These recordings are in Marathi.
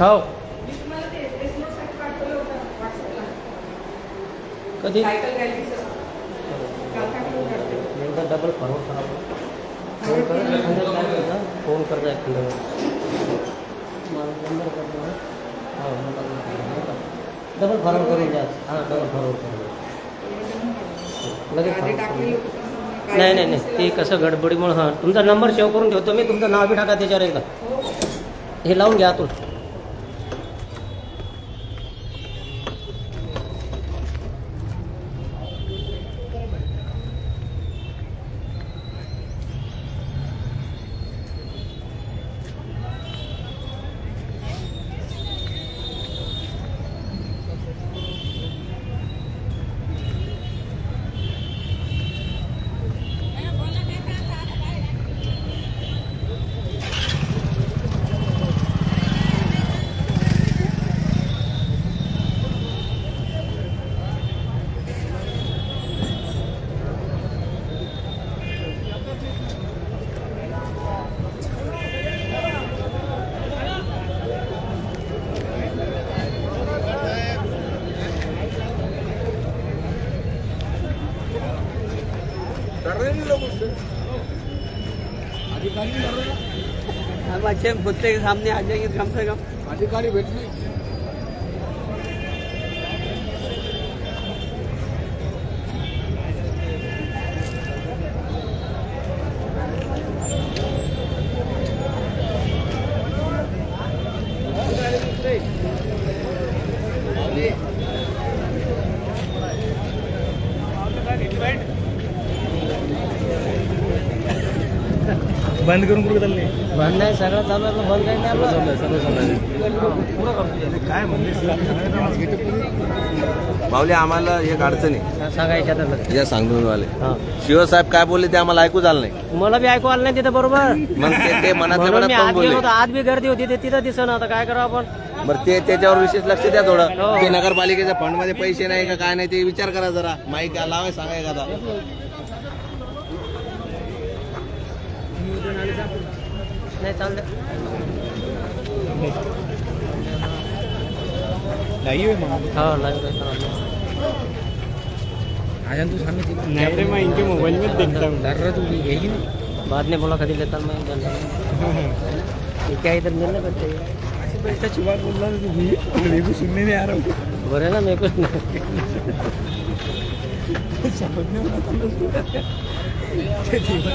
हो. कधी. एकदा डबल फॉरवर्ड करा. फोन करा. एखाद्या फोन एखाद्या करतो हो नंबर डबल फॉरवर्ड करून द्या हां डबल फॉरवर्ड करून लगेच नाही नाही नाही. ते कसं गडबडीमुळे हां. तुमचा नंबर सेव्ह करून ठेवतो. मी तुमचं नाव बी टाका त्याच्यावर एकदा. हो. हे लावून घ्या सामने जाएंगे कम से कम. अधिकारी भेटली. बंद करून कुठे चालले? बंद नाही सगळं चालू आहे बंद नाही आपलं. काय म्हणले? माऊली आम्हाला एक अडचण आहे. सांगायच्या तर लगेच. या सांगूनवाले हां. शिवसाहेब काय बोलले ते आम्हाला ऐकू झालं नाही. मला बी ऐकू आलं नाही तिथं बरोबर? मग ते ते मनातल्या म्हणून मी मनात आत पण गेलो बोलले होतो आत बी गर्दी होती ते तिथं दिसणं आता काय करावं आपण? बरं ते त्याच्यावर विशेष लक्ष द्या थोडं. हो. ते नगरपालिकेच्या फंडमध्ये पैसे नाही का काय नाही ते विचार करा जरा. माईक लावाय सांगा एखादा. नाही चालतं लाईव्ह आहे हो लाईव्ह आजन तू सांगितलं नाही रे मग इनके मोबाईल में देखता. हूँ डर रहा तू यही ना. बाद में बोला कभी लेता मैं नहीं। ये क्या इधर मिलने करते. ऐसे तो इतना चुबार बोल रहा था तू भी मेरे को सुनने में आ रहा हूँ बोले ना मेरे को समझने में आता ना कभी नहीं दूर दूर तक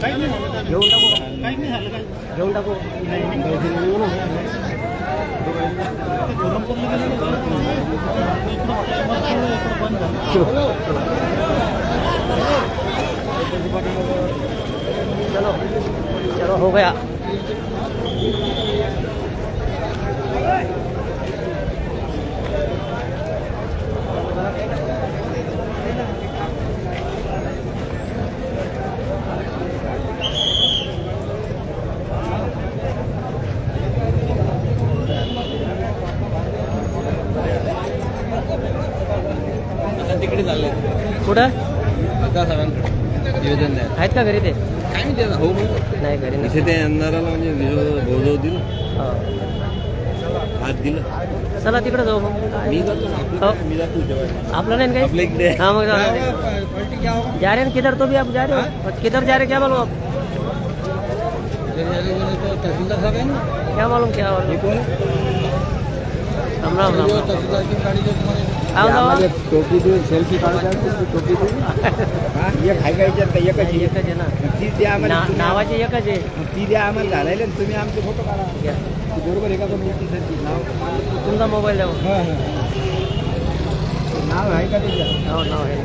घेऊन टाकू घेऊन टाकू चलो चलो हो गया तिकडे चालले कुठं? आता निवेदन द्या आहेत का घरी ते? काय नाही त्याला हो म्हणतो. नाही घरी इथे ते अंधाराला म्हणजे भोजव दिलं हो. हात दिलं. चला तिकडे जाऊ मग. मी जातो आपलं हो. काय, मी जातो जेवायला. आपलं नाही ना आपल्या काही इकडे हाँ मग। जा रहे हैं किधर तो भी आप जा रहे हो. किधर जा रहे हैं क्या मालूम आप? तहसीलदार साहब आहे ना? क्या मालूम क्या हे? मालूम कोण? राम राम राम टोपी दे सेल्फी काढायला टोपी दे हा, एक आहे का याच्यात? एकच आहे. एकच आहे ना. ती द्या आम्हाला नावाची एकच आहे. ती द्या आम्हाला घालायला तुम्ही आमचे फोटो काढा. बरोबर आहे का पण मोठी सारखी नाव तुमचा मोबाईल द्या. नाव आहे का त्याच्यात हो नाव आहे.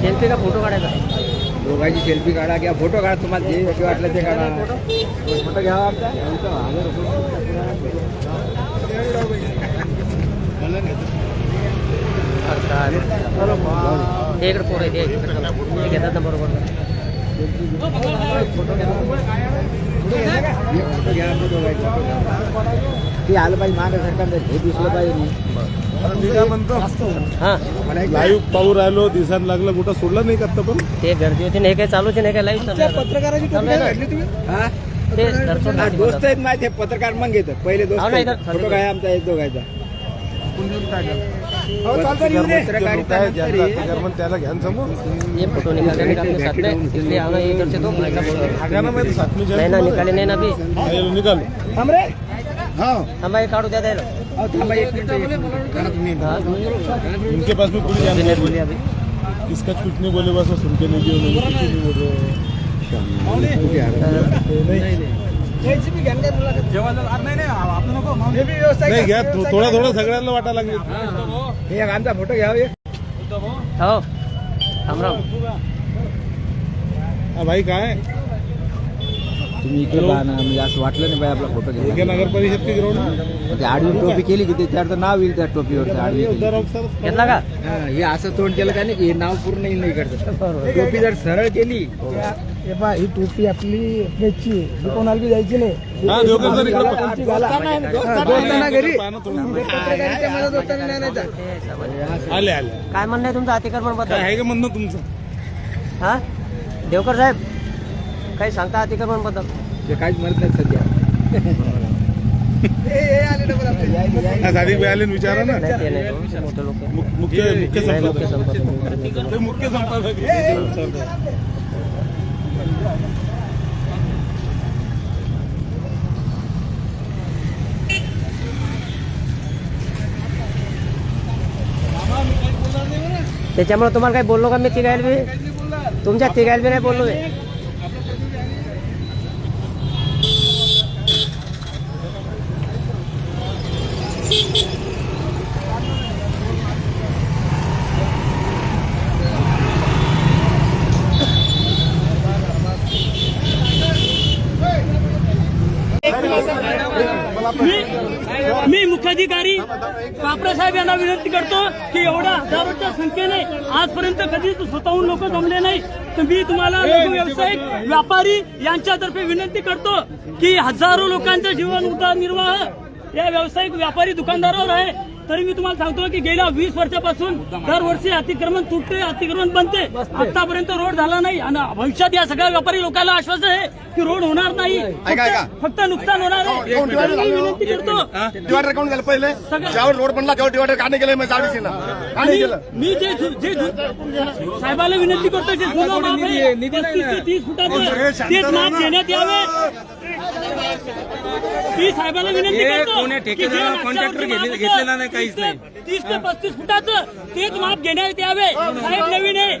सेल्फी का फोटो काढायचा? दोघांची सेल्फी काढा किंवा फ़ोटो काढा तुम्हाला जे योग्य वाटलं ते काढा. फ़ोटो घ्यावा काय इकडे इकडे. हे घेतात ना बरोबर. ते आलं पाहिजे मागे सरकार हे दिसलं पाहिजे. मी काय म्हणतो? हां. लाईव्ह पाहू राहिलो दिसायला लागलं कुठं सोडलं नाही का आता पण? ते गर्दी होती ना हे काही चालूच नाही काय लाईव्ह पत्रकाराची टोपी काय घडली तुम्ही? ते हा, दोस्त आहेत माहिती आहे, पत्रकार मग घेतात. पहिले दोस्त हो ना, आहेत. इथं फोटो काय आमचा एक दोघायचा हो, चालतं, येऊ दे. त्याला समोर. ये फोटो नहीं अपने साथ में इसलिए आओ ना ये इधर से तो ऐसा बोलो घ्या ना माहिती सातमी नहीं ना निकाले नहीं ना अभी निकाल. थांब रे. हा हमारे काढू द्या द्यायला हाँ उनके पास में पूरी नहीं. जानकारी बोली अभी किसका कुछ नहीं बोले। बस वो सुन के नहीं। उन्होंने कुछ नहीं बोल रहे नहीं घ्या. हे नाही थोडा थोडा सगळ्यांना वाटायला लागले. हे एक आमचा फोटो घ्या हे. हो. हा भाई काय? तुम्ही इकडे. पहा ना म्हणजे असं वाटलं नाही पाहिजे आपला फोटो घ्या नगर परिषद के ग्राउंड ते आडवी टोपी केली की ते त्याचं नाव येईल त्या टोपीवर आडवी केली. घेतला का? हा, हे असं तोंड केलं का नाही की हे नाव पूर्ण येईल नाही इकडचं टोपी जर सरळ केली हे. पहा ही टोपी आपली याची ही कोणाला बी द्यायची नाही. हा देवकर सर इकडे कोणची घाला. दोस्तांना घरी. पाहा ना थोडं. पत्रकारिता मला दोस्तांना नाही न्यायचं. ते समजलं. आले आले. काय म्हणणं आहे तुमचं अतिक्रमण काय बद्दल? आहे का म्हणणं तुमचं? हा? देवकर साहेब काही सांगता अतिक्रमणबद्दल ते काहीच म्हणत नाही सध्या. भाई आले ना विचारा ना. नाही ते नाही तो मोठे लोक. आहेत. मुख- मुख्य मुख्य नाही, मुख्य संपादक. संपादक. ते मुख्य संपादक. त्याच्यामुळे तुम्हाला काही बोललो का मी तिघायला बी? तुमच्या तिघायला बी नाही बोललो मी. मी मुख्याधिकारी कापरे साहेब यांना विनंती करतो की एवढ्या हजारोच्या संख्येने आजपर्यंत कधीच स्वतःहून लोक जमले नाही. तर मी तुम्हाला लघु व्यावसायिक व्यापारी यांच्यातर्फे विनंती करतो की हजारो लोकांचं जीवन उदरनिर्वाह या व्यावसायिक व्यापारी दुकानदारावर आहे. तरी मी तुम्हाला सांगतो की गेल्या वीस वर्षापासून दरवर्षी अतिक्रमण तुटते अतिक्रमण बनते आतापर्यंत रोड झाला नाही आणि भविष्यात या सगळ्या व्यापारी लोकांना आश्वासन आहे की रोड होणार नाही. फक्त- फक्त नुकसान होणार आहे. विनंती करतो. डिवायडर पहिले. ज्यावर रोड बनला त्यावर डिवायडर का नाही गेलं मी जे जु- साहेबाला विनंती करतो जे तीस फुटाचं तेच माप देण्यात यावे. मी साहेबाला विनंती करतो की जे मागच्या वर्षी माप होतं, तीस ते- तीस ते पस्तीस फुटाचं तेच माप घेण्यात यावे. साहेब नवीन आहे.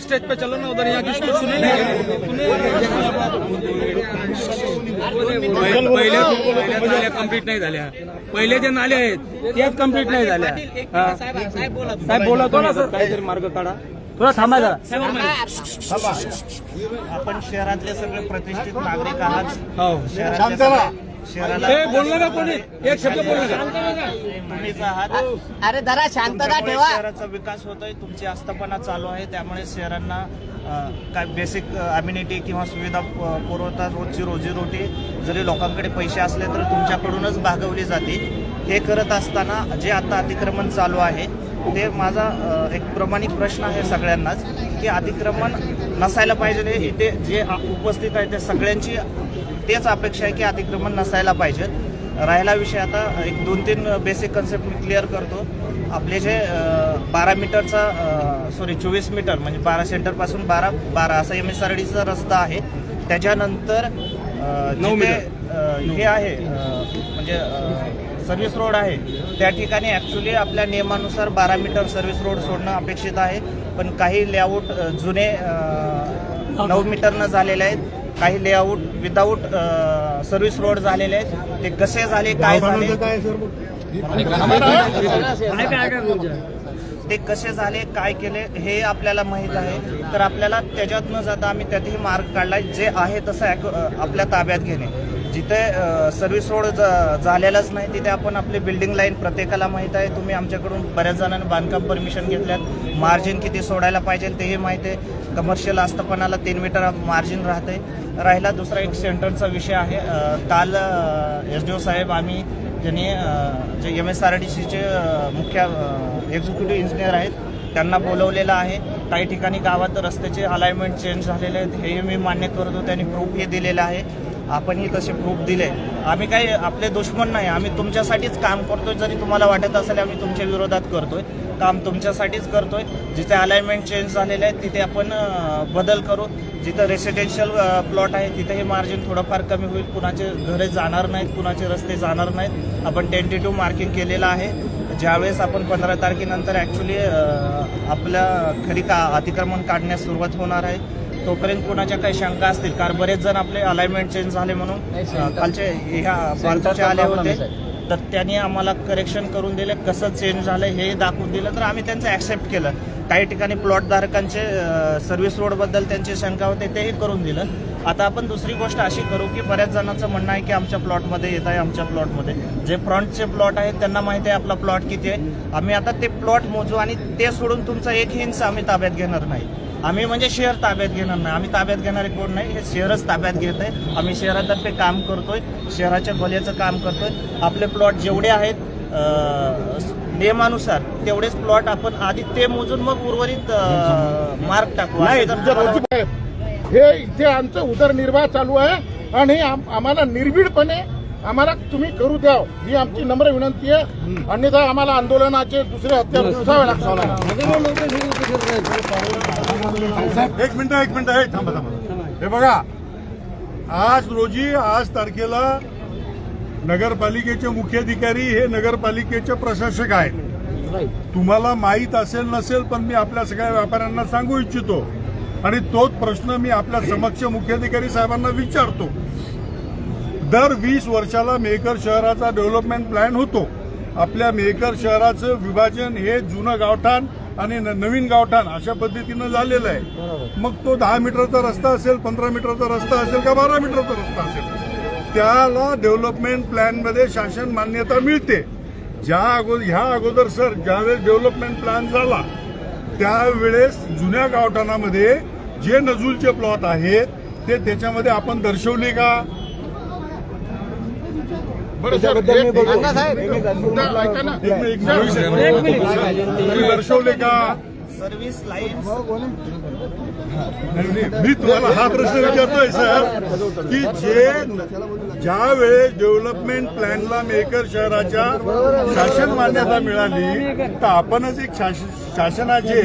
स्टेज पे चलो ना उधर यहाँ किसी को सुने पहिले नाल्या कंप्लीट नाही झाल्या. पहिले जे नाले आहेत तेच कंप्लीट नाही झाल्या. हा. साहेब बोला तो ना सर काहीतरी मार्ग काढा. थोडा थांबा जरा. आपण शहरातले सगळे प्रतिष्ठित नागरिक आहात. हो. शहरातल्या शहराला हे बोललं ना कोणी? एक शब्द बोललं का तुम्हीच आहात. अरे जरा शांतता त्यामुळे शहराचा विकास होतोय तुमची आस्थापना चालू आहे त्यामुळे शहरांना अ, काय बेसिक अम्युनिटी किंवा सुविधा प- पुरवतात रोजची रोजीरोटी. जरी लोकांकडे पैसे असले तर तुमच्याकडूनच भागवली जाते. हे करत असताना जे आता अतिक्रमण चालू आहे ते माझा एक प्रमाणिक प्रश्न आहे सगळ्यांनाच की अतिक्रमण नसायला पाहिजे हे इथे जे उपस्थित आहे ते सगळ्यांची तेच अपेक्षा आहे की अतिक्रमण नसायला पाहिजे. राहिला विषय आता एक दोन तीन बेसिक कन्सेप्ट मी क्लिअर करतो. आपले जे बारा मीटरचा सॉरी चोवीस मीटर म्हणजे बारा सेंटरपासून बारा बारा असा एम एस आर डीचा रस्ता आहे. त्याच्यानंतर हे आहे म्हणजे सर्व्हिस रोड आहे. त्या ठिकाणी ॲक्च्युली आपल्या नियमानुसार बारा मीटर सर्व्हिस रोड सोडणं अपेक्षित आहे. पण काही लेआउट जुने नऊ मीटरनं झालेले आहेत. काही लेआउट विदाऊट सर्व्हिस रोड झालेले आहेत. ते कसे झाले काय झाले? तुमचं ते कसे झाले काय केले हे आपल्याला माहीत आहे. तर आपल्याला त्याच्यात न जाता आम्ही त्यातही मार्ग काढलाय. जे आहे तसं आपल्या ताब्यात घेणे. जिथे सर्व्हिस रोड झालेलाच नाही तिथे आपण आपली बिल्डिंग लाईन प्रत्येकाला माहीत आहे. तुम्ही आमच्याकडून बऱ्याच जणांनी बांधकाम परमिशन घेतल्यात. मार्जिन किती सोडायला पाहिजे तेही माहीत आहे. कमर्शियल आस्थापनाला तीन मीटर मार्जिन राहते. राहिला दुसरा एक सेंटरचा विषय आहे. काल एस डी ओ साहेब आम्ही ज्यांनी जे एम एस आर डी सीचे मुख्य एक्झिक्युटिव्ह इंजिनियर आहेत त्यांना बोलवलेलं आहे. काही ठिकाणी गावात रस्त्याचे अलाइनमेंट चेंज झालेले आहेत हे मी मान्य करतो. त्यांनी प्रूफही दिलेलं आहे. आपणही तसे प्रूफ दिले. आम्ही काही आपले दुश्मन नाही. आम्ही तुमच्यासाठीच काम करतोय जरी तुम्हाला वाटत असेल आम्ही तुमच्या विरोधात करतोय. काम तुमच्यासाठीच करतोय. जिथे अलाइनमेंट चेंज झालेले आहेत तिथे आपण बदल करू. जिथं रेसिडेन्शियल प्लॉट आहे तिथेही मार्जिन थोडंफार कमी होईल. कुणाचे घरे जाणार नाहीत कुणाचे रस्ते जाणार नाहीत. आपण टेंटेटिव्ह मार्किंग केलेलं आहे. ज्यावेळेस आपण पंधरा तारखेनंतर ॲक्च्युली आपल्या खरी का अतिक्रमण काढण्यास सुरुवात होणार आहे. तोपर्यंत कुणाच्या काही शंका असतील? कारण बरेच जण आपले अलाइनमेंट चेंज झाले म्हणून कालचे ह्या बांधकामचे आले होते. तर त्यांनी आम्हाला करेक्शन करून दिले. कसं चेंज झालं हे दाखवून दिलं. तर आम्ही त्यांचं ॲक्सेप्ट केलं. काही ठिकाणी प्लॉट धारकांचे सर्व्हिस रोडबद्दल त्यांची शंका होते तेही करून दिलं. आता आपण दुसरी गोष्ट अशी करू की बऱ्याच जणांचं म्हणणं आहे की आमच्या प्लॉटमध्ये येत आहे आमच्या प्लॉटमध्ये जे फ्रंटचे प्लॉट आहेत त्यांना माहिती आहे आपला प्लॉट किती आहे. आम्ही आता ते प्लॉट मोजू आणि ते सोडून तुमचा एक इंच आम्ही ताब्यात घेणार नाही. आम्ही म्हणजे शहर ताब्यात घेणार नाही. आम्ही ताब्यात घेणारे कोण नाही हे शहरच ताब्यात घेत आहे आम्ही शहरातर्फे काम करतोय शहराच्या भल्याचं काम करतोय. आपले प्लॉट जेवढे आहेत नियमानुसार तेवढेच प्लॉट आपण आधी ते मोजून मग उर्वरित मार्क टाकू. हे इथे आमचं उदरनिर्वाह चालू आहे आणि आम- आम्हाला निर्भीडपणे आम्हाला तुम्ही करू द्या. ही आमची नम्र विनंती आहे. अन्यथा आम्हाला आंदोलनाचे दुसरे हत्यार उचलावे लागतात. एक मिनिट एक मिनिट. हे थांबा थांबा. हे बघा. आज रोजी आज तारखेला नगरपालिकेचे मुख्याधिकारी हे नगरपालिकेचे प्रशासक आहेत. तुम्हाला माहीत असेल नसेल पण मी आपल्या सगळ्या व्यापाऱ्यांना सांगू इच्छितो. आणि तोच प्रश्न मी आपल्या समक्ष मुख्याधिकारी साहेबांना विचारतो. दर वीस वर्षाला मेकर शहराचा डेव्हलपमेंट प्लॅन होतो. आपल्या मेकर शहराचं विभाजन हे जुनं गावठाण आणि नवीन गावठाण अशा पद्धतीनं झालेलं आहे. मग तो दहा मीटरचा रस्ता असेल पंधरा मीटरचा रस्ता असेल का बारा मीटरचा रस्ता असेल? त्याला डेव्हलपमेंट प्लॅनमध्ये शासन मान्यता मिळते. ज्या अगोदर ह्या अगोदर सर ज्यावेळेस डेव्हलपमेंट प्लॅन झाला त्यावेळेस जुन्या गावठाणामध्ये जे नजूलचे प्लॉट आहेत ते त्याच्यामध्ये आपण दर्शवले का बरं सर, एक- एक- मुद्दा ऐका ना. एक मिनिट, एक मिनिट. तुम्ही दर्शवले का? Service line. नाही, नाही, मी तुम्हाला हा प्रश्न विचारतोय सर की जे ज्या वेळेस डेव्हलपमेंट प्लॅनला मेकर शहराच्या शासन मान्यता मिळाली तर आपणच एक शास- शासनाचे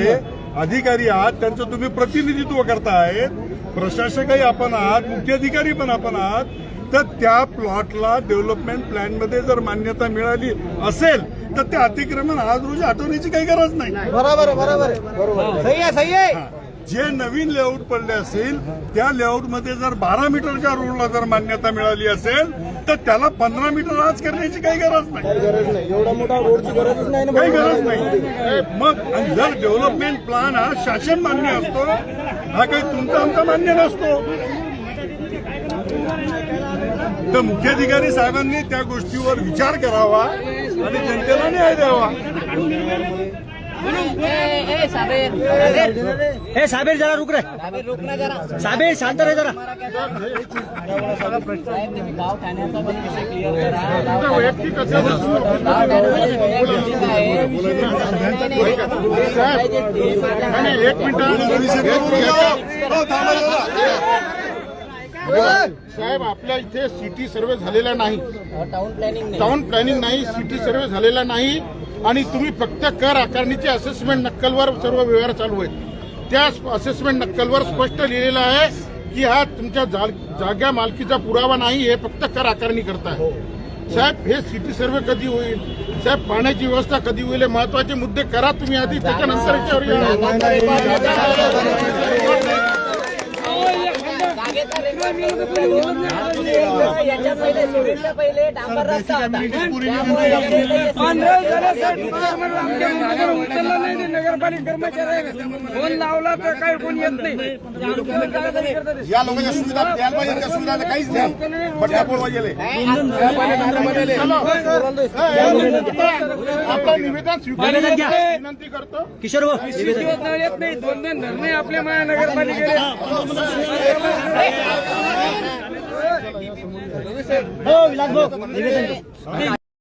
अधिकारी आहात त्यांचं तुम्ही प्रतिनिधित्व करतायत. प्रशासकही आपण आहात मुख्याधिकारी पण आपण आहात. तर त्या प्लॉटला डेव्हलपमेंट प्लॅनमध्ये जर मान्यता मिळाली असेल तर ते अतिक्रमण आज रोजी हटवण्याची काही गरज नाही. हा. जे नवीन लेआउट पडले असेल त्या लेआउटमध्ये जर बारा मीटरच्या रोडला जर मान्यता मिळाली असेल तर त्याला पंधरा मीटर आज करण्याची काही गरज नाही. गरज नाही. एवढा मोठा रोडची गरजच नाही ना काही गरज नाही. मग जर डेव्हलपमेंट प्लॅन हा शासन मान्य असतो हा काही तुमचा आमचा मान्य नसतो. तर मुख्याधिकारी साहेबांनी त्या गोष्टीवर विचार करावा आणि जनतेला न्याय द्यावा. हे साबेर जरा रुक रे. साबेर शांत रे जरा. एक मिनिट. साहेब आपल्या इथे सिटी सर्वे झालेला नाही. टाउन प्लॅनिंग टाउन प्लॅनिंग नाही सिटी सर्वे झालेला नाही. आणि तुम्ही फक्त कर आकारणीचे असेसमेंट नक्कलवर सर्व व्यवहार चालू आहेत. त्या असेसमेंट नक्कलवर स्पष्ट लिहिलेलं आहे की हा तुमच्या जा- जागा मालकीचा पुरावा नाही हे फक्त कर आकारणी करताय. साहेब हे सिटी सर्वे कधी होईल? साहेब पाण्याची व्यवस्था कधी होईल? हे महत्त्वाचे मुद्दे करा तुम्ही आधी त्याच्यानंतर. याच्या पहिले सुरेंद्र पहिले डांबर रस्ता होता पंधरा झाल्यासाठी आमच्या मुलाकडे उचलला नाही ते नगरपालिका कर्मचारी फोन लावला तर काही फोन येत नाही या लोकांच्या सुविधा द्यायला पाहिजे त्या सुविधा काहीच नाही बट्ट्या पोळवा गेले आपलं निवेदन स्वीकारण्याची विनंती करतो किशोर येत नाही दोन दोन धरणे आपल्या महानगरपालिकेला हो विलास भाऊ निवेदन